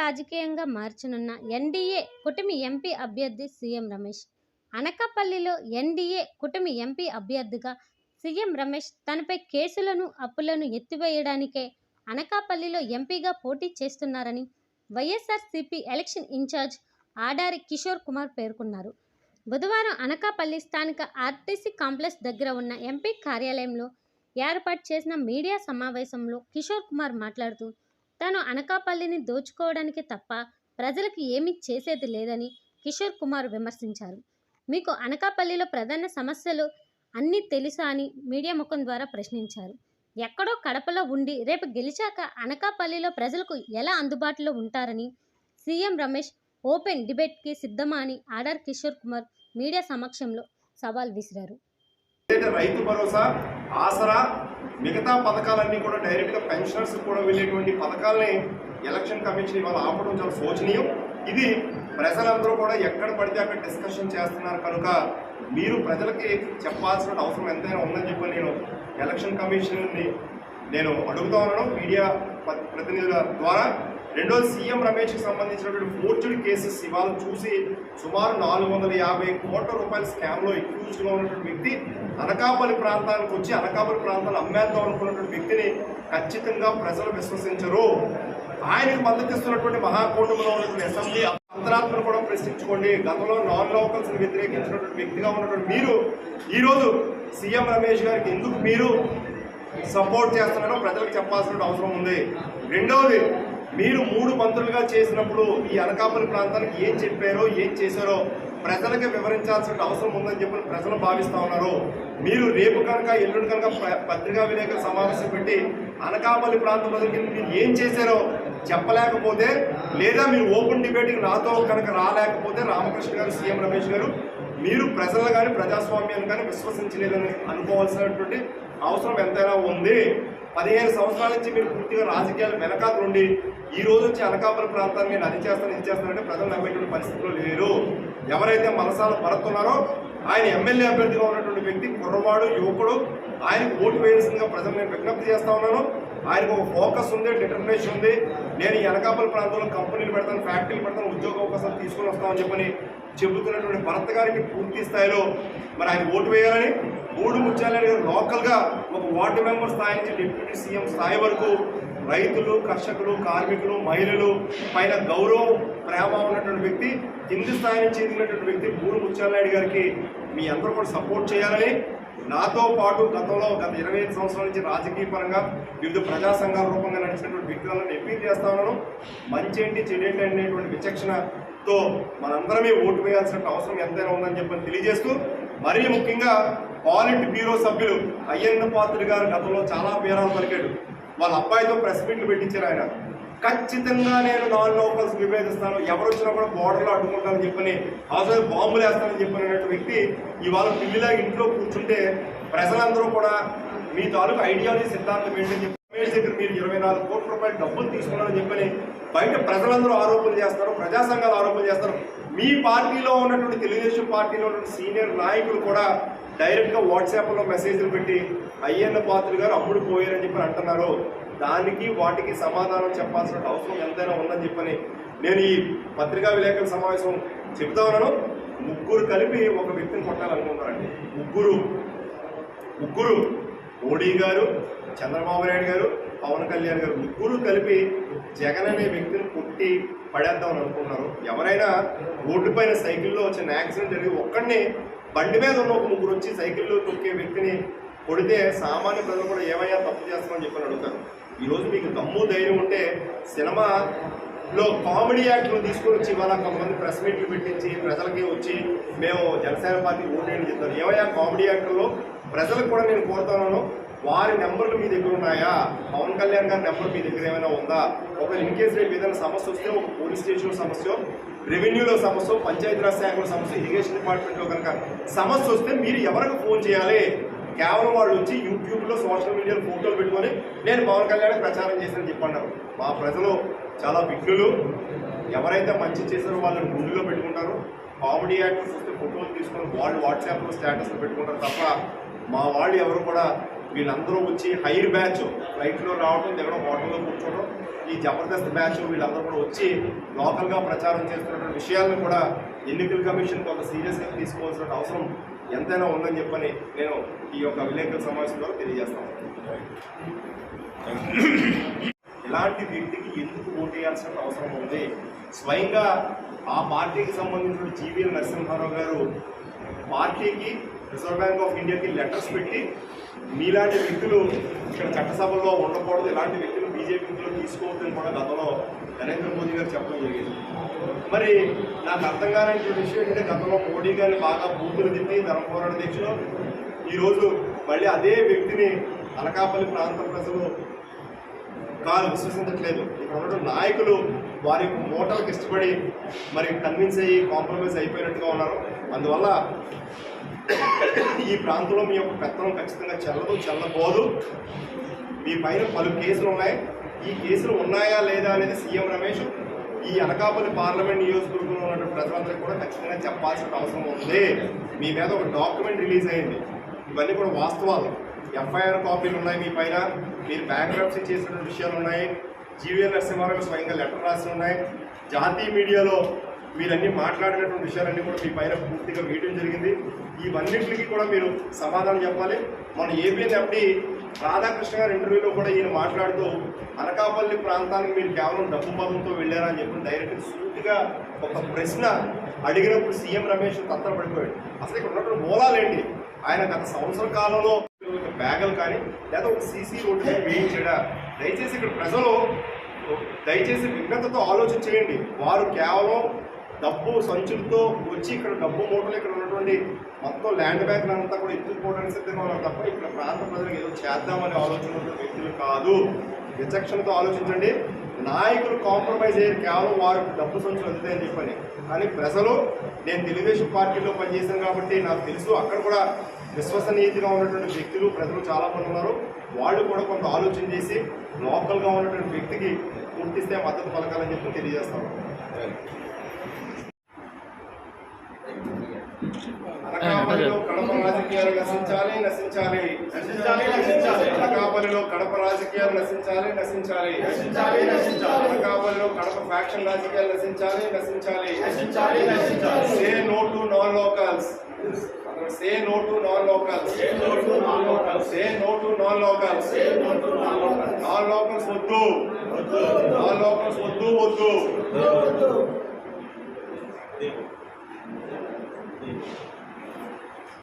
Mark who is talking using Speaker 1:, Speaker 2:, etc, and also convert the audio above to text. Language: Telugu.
Speaker 1: రాజకీయంగా మార్చనున్న ఎన్డీఏ కుటుంబ ఎంపీ అభ్యర్థి సీఎం రమేష్. అనకాపల్లిలో ఎన్డీఏ కుటుంబ ఎంపీ అభ్యర్థిగా సీఎం రమేష్ తనపై కేసులను అప్పులను ఎత్తివేయడానికే అనకాపల్లిలో ఎంపీగా పోటీ చేస్తున్నారని YSRCP election incharge Adari Kishore Kumar పేర్కొన్నారు. బుధవారం అనకాపల్లి స్థానిక ఆర్టీసీ కాంప్లెక్స్ దగ్గర ఉన్న ఎంపీ కార్యాలయంలో ఏర్పాటు చేసిన మీడియా సమావేశంలో కిషోర్ కుమార్ మాట్లాడుతూ తాను అనకాపల్లిని దోచుకోవడానికి తప్ప ప్రజలకు ఏమీ చేసేది లేదని కిషోర్ కుమార్ విమర్శించారు. మీకు అనకాపల్లిలో ప్రధాన సమస్యలు అన్నీ తెలుసా అని మీడియా ముఖం ద్వారా ప్రశ్నించారు. ఎక్కడో కడపలో ఉండి రేపు గెలిచాక అనకాపల్లిలో ప్రజలకు ఎలా అందుబాటులో ఉంటారని సీఎం రమేష్ ఓపెన్ డిబేట్కి సిద్ధమా అని ఆడార్ కిషోర్ కుమార్ మీడియా సమక్షంలో సవాల్ విసిరారు.
Speaker 2: ఏదైతే రైతు భరోసా ఆసరా మిగతా పథకాలన్నీ కూడా డైరెక్ట్గా పెన్షనర్స్ కూడా వెళ్ళేటువంటి పథకాలని ఎలక్షన్ కమిషన్ ఇవాళ ఆపడం చాలా శోచనీయం. ఇది ప్రజలందరూ కూడా ఎక్కడ పడితే అక్కడ డిస్కషన్ చేస్తున్నారు కనుక మీరు ప్రజలకి చెప్పాల్సిన అవసరం ఎంతైనా ఉందని చెప్పి నేను ఎలక్షన్ కమిషన్ని నేను అడుగుతా ఉన్నాను. మీడియా ప- ప్రతినిధుల ద్వారా రెండోది సీఎం రమేష్కి సంబంధించినటువంటి ఫోర్జుడ్ కేసెస్ ఇవాళ చూసి సుమారు నాలుగు వందల యాభై కోట్ల రూపాయల స్కామ్లో ఎక్యూజ్డ్గా ఉన్నటువంటి వ్యక్తి అనకాపల్లి ప్రాంతానికి వచ్చి అనకాపల్లి ప్రాంతాలు అమ్మేద్దాం అనుకున్నటువంటి వ్యక్తిని ఖచ్చితంగా ప్రజలు విశ్వసించరు. ఆయనకు మద్దతిస్తున్నటువంటి మహాకూటమిలో ఉన్నటువంటి అసెంబ్లీ అంతరాత్మను కూడా ప్రశ్నించుకోండి. గతంలో నాన్ లోకల్స్ వ్యతిరేకించినటువంటి వ్యక్తిగా ఉన్నటువంటి మీరు ఈరోజు సీఎం రమేష్ గారికి ఎందుకు మీరు సపోర్ట్ చేస్తున్నారో ప్రజలకు చెప్పాల్సిన అవసరం ఉంది. రెండవది మీరు మూడు మంత్రులుగా చేసినప్పుడు ఈ అనకాపల్లి ప్రాంతానికి ఏం చెప్పారో ఏం చేశారో ప్రజలకు వివరించాల్సిన అవసరం ఉందని చెప్పి ప్రజలు భావిస్తా ఉన్నారు. మీరు రేపు కనుక ఎల్లుండి కనుక పత్రికా విలేకరుల సమావేశం పెట్టి అనకాపల్లి ప్రాంతం ప్రజలకి మీరు ఏం చేశారో చెప్పలేకపోతే లేదా మీరు ఓపెన్ డిబేట్కి నాతో కనుక రాలేకపోతే రామకృష్ణ గారు సీఎం రమేష్ గారు మీరు ప్రజలు కానీ ప్రజాస్వామ్యాన్ని కానీ విశ్వసించలేదని అనుకోవాల్సినటువంటి అవసరం ఎంతైనా ఉంది. పదిహేను సంవత్సరాల నుంచి మీరు పూర్తిగా రాజకీయాలు వెనకాల నుండి ఈ రోజు వచ్చి అనకాపురం ప్రాంతాన్ని నేను అది చేస్తాను ఇది చేస్తానంటే ప్రజలు నమ్మేటువంటి పరిస్థితుల్లో లేరు. ఎవరైతే మనసాలు భరత్ ఆయన ఎమ్మెల్యే అభ్యర్థిగా ఉన్నటువంటి వ్యక్తి కుర్రవాడు యువకుడు ఆయనకు ఓటు వేయాల్సిందిగా ప్రజలు నేను విజ్ఞప్తి చేస్తా ఉన్నాను. ఆయనకు ఒక ఫోకస్ ఉంది డిటర్మినేషన్ ఉంది. నేను ఈ ప్రాంతంలో కంపెనీలు పెడతాను ఫ్యాక్టరీలు పెడతాను ఉద్యోగ అవకాశాలు తీసుకొని వస్తామని చెప్పని చెబుతున్నటువంటి భరత్ గారికి పూర్తి స్థాయిలో మరి ఆయన ఓటు వేయాలని మూడు ముత్యాలని గారు లోకల్గా ఒక వార్డు మెంబర్ స్థాయి నుంచి డిప్యూటీ సీఎం స్థాయి వరకు రైతులు కర్షకులు కార్మికులు మహిళలు పైన గౌరవం ప్రేమ ఉన్నటువంటి వ్యక్తి కింది స్థాయి నుంచి ఎదిగినటువంటి వ్యక్తి మూడు ముత్యాలనాయుడు గారికి మీ అందరూ కూడా సపోర్ట్ చేయాలని నాతో పాటు గతంలో గత ఇరవై ఐదు సంవత్సరాల నుంచి రాజకీయ పరంగా వివిధ ప్రజా సంఘాల రూపంగా నడిచినటువంటి వ్యక్తులను అప్పీల్ చేస్తా ఉన్నాను. మంచి ఏంటి చెడేంటి అనేటువంటి విచక్షణతో మనందరమే ఓటు వేయాల్సిన అవసరం ఎంతైనా ఉందని చెప్పని తెలియజేస్తూ మరీ ముఖ్యంగా పాలిట్ బ్యూరో సభ్యులు అయ్యన్న పాత్రి గారు గతంలో చాలా పేరాలు పలికాడు. వాళ్ళ అబ్బాయితో ప్రెస్ మీట్లు పెట్టించారు ఆయన. ఖచ్చితంగా నేను నాన్ లోకల్స్ విభేదిస్తాను. ఎవరు వచ్చినా కూడా బోర్డర్లో అడ్డుకుంటానని చెప్పని అవసరం బాంబులు వేస్తానని చెప్పినటువంటి వ్యక్తి ఇవాళ పిల్లిలా ఇంట్లో కూర్చుంటే ప్రజలందరూ కూడా మీ తాలూకు ఐడియాలజీ సిద్ధాంతం ఏంటని చెప్పి రమేష్ దగ్గర మీరు ఇరవై నాలుగు కోట్ల రూపాయలు డబ్బులు తీసుకున్నారని చెప్పని బయట ప్రజలందరూ ఆరోపణలు చేస్తారు. ప్రజా సంఘాలు ఆరోపణలు చేస్తారు. మీ పార్టీలో ఉన్నటువంటి తెలుగుదేశం పార్టీలో ఉన్న సీనియర్ నాయకులు కూడా డైరెక్ట్గా వాట్సాప్లో మెసేజ్లు పెట్టి అయ్యన్న పాత్రుడు గారు అమ్ముడు పోయారని చెప్పి అంటున్నారు. దానికి వాటికి సమాధానం చెప్పాల్సిన అవసరం ఎంతైనా ఉందని చెప్పని నేను ఈ పత్రికా విలేకరుల సమావేశం చెప్తా ఉన్నాను. ముగ్గురు కలిపి ఒక వ్యక్తిని కొట్టాలనుకుంటున్నారండి. ముగ్గురు ముగ్గురు మోడీ గారు చంద్రబాబు నాయుడు గారు పవన్ కళ్యాణ్ గారు ముగ్గురు కలిపి జగన్ అనే వ్యక్తిని కొట్టి పడేద్దామని అనుకున్నారు ఎవరైనా రోడ్డు పైన సైకిల్లో వచ్చిన యాక్సిడెంట్ జరిగి ఒక్కడిని బండి మీద ఉన్న ఒక ముగ్గురు వచ్చి సైకిల్లో తొక్కే వ్యక్తిని కొడితే సామాన్య ప్రజలు కూడా ఏమయ్యా తప్పు చేస్తామని చెప్పని అడుగుతారు. ఈరోజు మీకు దమ్ము ధైర్యం ఉంటే సినిమాలో కామెడీ యాక్ట్లు తీసుకొని వచ్చి ఇవాళ కొంతమంది ప్రెస్ మీట్లు పెట్టించి ప్రజలకి వచ్చి మేము జనసేన పార్టీ ఓటేయండి చెప్తాను ఏమయ్యా కామెడీ యాక్టర్లో? ప్రజలకు కూడా నేను కోరుతున్నాను. వారి నెంబర్లు మీ దగ్గర ఉన్నాయా? పవన్ కళ్యాణ్ గారి నెంబర్ మీ దగ్గర ఏమైనా ఉందా? ఒక ఇన్ కేసు రేపు ఏదైనా సమస్య వస్తే ఒక పోలీస్ స్టేషన్ సమస్య రెవెన్యూలో సమస్య పంచాయతీరాజ్ శాఖలో సమస్య ఇరిగేషన్ డిపార్ట్మెంట్లో కనుక సమస్య వస్తే మీరు ఎవరికి ఫోన్ చేయాలి? కేవలం వాళ్ళు వచ్చి యూట్యూబ్లో సోషల్ మీడియాలో ఫోటోలు పెట్టుకొని నేను పవన్ కళ్యాణ్ ప్రచారం చేశానని చెప్పన్నారు. మా ప్రజలు చాలా విఘ్నులు. ఎవరైతే మంచి చేశారో వాళ్ళని గుండెలో పెట్టుకుంటారు. కామెడీ యాక్టర్స్ వస్తే ఫోటోలు తీసుకొని వాళ్ళు వాట్సాప్లో స్టేటస్లో పెట్టుకుంటారు తప్ప మా వాళ్ళు ఎవరు కూడా వీళ్ళందరూ వచ్చి హైర్ బ్యాచ్ ఫ్లైట్లో రావడం దిగడం హోటల్లో కూర్చోవడం ఈ జబర్దస్త్ బ్యాచ్ వీళ్ళందరూ కూడా వచ్చి లోకల్గా ప్రచారం చేస్తున్నటువంటి విషయాలను కూడా ఎన్నికల కమిషన్ కొంత సీరియస్గా తీసుకోవాల్సిన అవసరం ఎంతైనా ఉందని చెప్పని నేను ఈ యొక్క విలేకరుల సమావేశంలో తెలియజేస్తాను. ఇలాంటి వ్యక్తికి ఎందుకు ఓటేయాల్సిన అవసరం ఉంది? స్వయంగా ఆ పార్టీకి సంబంధించిన జీవీఎల్ నరసింహారావు గారు పార్టీకి రిజర్వ్ బ్యాంక్ ఆఫ్ ఇండియాకి లెటర్స్ పెట్టి మీలాంటి వ్యక్తులు ఇక్కడ చట్టసభలో ఉండకూడదు ఇలాంటి వ్యక్తులు బీజేపీలో తీసుకోవద్దని కూడా గతంలో నరేంద్ర మోదీ గారు చెప్పడం జరిగింది. మరి నాకు అర్థం కానటువంటి విషయం ఏంటంటే గతంలో మోడీ గారిని బాగా బూతులు తిప్పి ధర్మపోరాట దీక్షలో ఈరోజు మళ్ళీ అదే వ్యక్తిని అనకాపల్లి ప్రాంత ప్రజలు కాదు విశ్వసించట్లేదు. ఇక్కడ నాయకులు వారి యొక్క మోటార్కి ఇష్టపడి మరి కన్విన్స్ అయ్యి కాంప్రమైజ్ అయిపోయినట్టుగా ఉన్నారు. అందువల్ల ఈ ప్రాంతంలో మీ యొక్క పెత్తనం ఖచ్చితంగా చెల్లదు చెల్లబోదు. మీ పైన పలు కేసులు ఉన్నాయి. ఈ కేసులు ఉన్నాయా లేదా అనేది సీఎం రమేష్ ఈ అనకాపల్లి పార్లమెంట్ నియోజకవర్గంలో ఉన్నటువంటి ప్రజలందరికీ కూడా ఖచ్చితంగా చెప్పాల్సిన అవసరం ఉంది. మీ మీద ఒక డాక్యుమెంట్ రిలీజ్ అయింది. ఇవన్నీ కూడా వాస్తవాలు. ఎఫ్ఐఆర్ కాపీలు ఉన్నాయి మీ పైన. మీరు బ్యాంక్రప్సీ చేసిన విషయాలు ఉన్నాయి. జీవీఎల్ నరసింహారావు స్వయంగా లెటర్ రాసి ఉన్నాయి. జాతీయ మీడియాలో వీరన్నీ మాట్లాడినటువంటి విషయాలన్నీ కూడా మీ పైన పూర్తిగా వేయడం జరిగింది. ఇవన్నింటికి కూడా మీరు సమాధానం చెప్పాలి. మన ఏపీఎన్ ఎంపీ రాధాకృష్ణ గారి ఇంటర్వ్యూలో కూడా ఈయన మాట్లాడుతూ అనకాపల్లి ప్రాంతానికి మీరు కేవలం డబ్బు మతంతో వెళ్ళారా అని చెప్పి డైరెక్ట్ సూటిగా ఒక ప్రశ్న అడిగినప్పుడు సీఎం రమేష్ తత్తరపడిపోయాడు అసలు ఇక్కడ ఉన్నటువంటి మూలాలేంటి ఆయన గత సంవత్సర కాలంలో ఒక బ్యాగులు కానీ లేదా ఒక సీసీ రోడ్డు వేయించడా? దయచేసి ఇక్కడ ప్రజలు దయచేసి విఘ్నతతో ఆలోచన చేయండి. వారు కేవలం డబ్బు సంచులతో వచ్చి ఇక్కడ డబ్బు మూటలు ఇక్కడ ఉన్నటువంటి మొత్తం ల్యాండ్ బ్యాంకులు అంతా కూడా ఎత్తుకుపోవడానికి సిద్ధంగా ఉన్నారు తప్ప ఇక్కడ ప్రాంత ప్రజలకు ఏదో చేద్దామనే ఆలోచన ఉన్న వ్యక్తులు కాదు. విచక్షణతో ఆలోచించండి. నాయకులు కాంప్రమైజ్ అయ్యారు. కేవలం వారు డబ్బు సంచులు అందుతాయని చెప్పని. కానీ ప్రజలు నేను తెలుగుదేశం పార్టీలో పనిచేశాను కాబట్టి నాకు తెలుసు. అక్కడ కూడా విశ్వసనీయతగా ఉన్నటువంటి వ్యక్తులు ప్రజలు చాలామంది ఉన్నారు. వాళ్ళు కూడా కొంత ఆలోచన చేసి లోకల్గా ఉన్నటువంటి వ్యక్తికి పూర్తిస్తే మద్దతు పలకాలని చెప్పి తెలియజేస్తాను. అనకాపల్లిలో కడప రాజకీయాలు నశించాలి నశించాలి
Speaker 3: నశించాలి, నశించాలి.
Speaker 2: అనకాపల్లిలో కడప రాజకీయాలు నశించాలి నశించాలి
Speaker 3: నశించాలి, నశించాలి.
Speaker 2: అనకాపల్లిలో కడప ఫ్యాక్షన్ రాజకీయాలు నశించాలి నశించాలి
Speaker 3: నశించాలి, నశించాలి.
Speaker 2: Say no to non locals say no to non locals
Speaker 3: Say no to non-locals.
Speaker 2: Say no to non locals
Speaker 3: no to non-locals.
Speaker 2: Non locals
Speaker 3: వద్దు.
Speaker 2: నాన్ లోకల్స్ వద్దు వద్దు
Speaker 3: వద్దు, వద్దు.